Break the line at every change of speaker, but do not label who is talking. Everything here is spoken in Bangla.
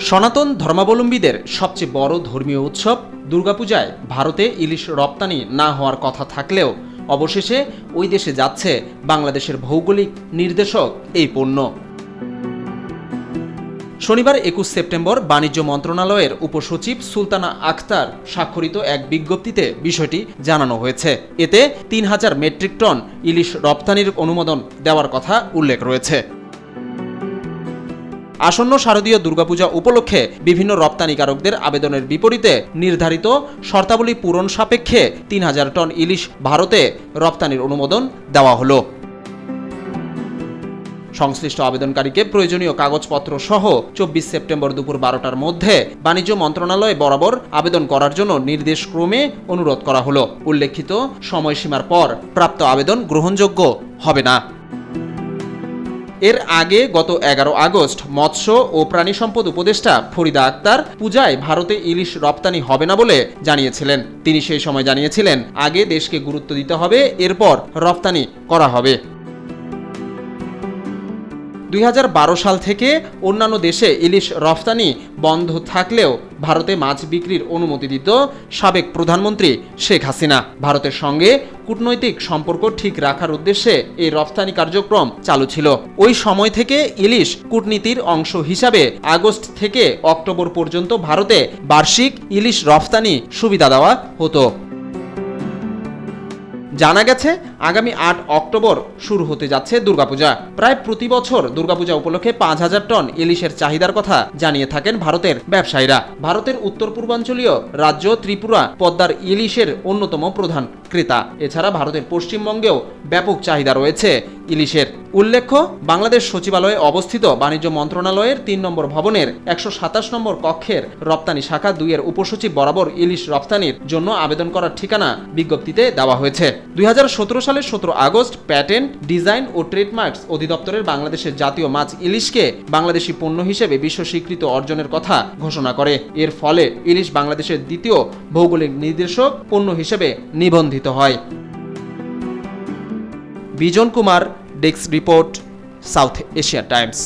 সনাতন ধর্মাবলম্বীদের সবচেয়ে বড় ধর্মীয় উৎসব দুর্গাপূজায় ভারতে ইলিশ রপ্তানি না হওয়ার কথা থাকলেও অবশেষে ওই দেশে যাচ্ছে বাংলাদেশের ভৌগোলিক নির্দেশক এই পণ্য। শনিবার একুশ সেপ্টেম্বর বাণিজ্য মন্ত্রণালয়ের উপসচিব সুলতানা আখতার স্বাক্ষরিত এক বিজ্ঞপ্তিতে বিষয়টি জানানো হয়েছে। এতে তিন হাজার মেট্রিক টন ইলিশ রপ্তানির অনুমোদন দেওয়ার কথা উল্লেখ রয়েছে। আসন্ন শারদীয় দুর্গাপূজা উপলক্ষে বিভিন্ন রপ্তানিকারকদের আবেদনের বিপরীতে নির্ধারিত শর্তাবলী পূরণ সাপেক্ষে তিন হাজার টন ইলিশ ভারতে রপ্তানির অনুমোদন দেওয়া হলো। সংশ্লিষ্ট আবেদনকারীকে প্রয়োজনীয় কাগজপত্র সহ চব্বিশ সেপ্টেম্বর দুপুর বারোটার মধ্যে বাণিজ্য মন্ত্রণালয়ে বরাবর আবেদন করার জন্য নির্দেশক্রমে অনুরোধ করা হলো। উল্লেখিত সময়সীমার পর প্রাপ্ত আবেদন গ্রহণযোগ্য হবে না। এর আগে গত এগারো আগস্ট মৎস্য ও প্রাণী সম্পদ উপদেষ্টা ফরিদা আক্তার পূজায় ভারতে ইলিশ রপ্তানি হবে না বলে জানিয়েছিলেন। তিনি সেই সময় জানিয়েছিলেন, আগে দেশকে গুরুত্ব দিতে হবে, এরপর রপ্তানি করা হবে। দুই হাজার বারো সাল থেকে অন্যান্য দেশে ইলিশ রফতানি বন্ধ থাকলেও ভারতে মাছ বিক্রির অনুমতি দিত সাবেক প্রধানমন্ত্রী শেখ হাসিনা। ভারতের সঙ্গে কূটনৈতিক সম্পর্ক ঠিক রাখার উদ্দেশ্যে এই রফতানি কার্যক্রম চালু ছিল। ওই সময় থেকে ইলিশ কূটনীতির অংশ হিসাবে আগস্ট থেকে অক্টোবর পর্যন্ত ভারতে বার্ষিক ইলিশ রফতানি সুবিধা দেওয়া হতো। জানা গেছে আগামী আট অক্টোবর শুরু হতে যাচ্ছে দুর্গাপূজা। প্রায় প্রতি বছর দুর্গাপূজা উপলক্ষে পাঁচ হাজার টন ইলিশের চাহিদার কথা জানিয়ে থাকেন ভারতের ব্যবসায়ীরা। ভারতের উত্তর পূর্বাঞ্চলীয় রাজ্য ত্রিপুরা পদ্মার ইলিশের অন্যতম প্রধান ক্রেতা। এছাড়া ভারতের পশ্চিমবঙ্গেও ব্যাপক চাহিদা রয়েছে ইলিশের। উল্লেখ্য, বাংলাদেশ সচিবালয়ে অবস্থিত বাণিজ্য মন্ত্রণালয়ের তিন নম্বর ভবনের একশো সাতাশ নম্বর কক্ষের রপ্তানি শাখা দুইয়ের উপসচিব বরাবর ইলিশ রপ্তানির জন্য আবেদন করার ঠিকানা বিজ্ঞপ্তিতে দেওয়া হয়েছে। দুই হাজার সতেরো সালের সতেরো আগস্ট প্যাটেন্ট, ডিজাইন ও ট্রেডমার্কস অধিদপ্তরের বাংলাদেশের জাতীয় মাছ ইলিশকে বাংলাদেশি পণ্য হিসেবে বিশ্ব স্বীকৃত অর্জনের কথা ঘোষণা করে। এর ফলে ইলিশ বাংলাদেশের দ্বিতীয় ভৌগোলিক নির্দেশক পণ্য হিসেবে নিবন্ধিত হয়। Bijan Kumar, desk report, South Asia Times.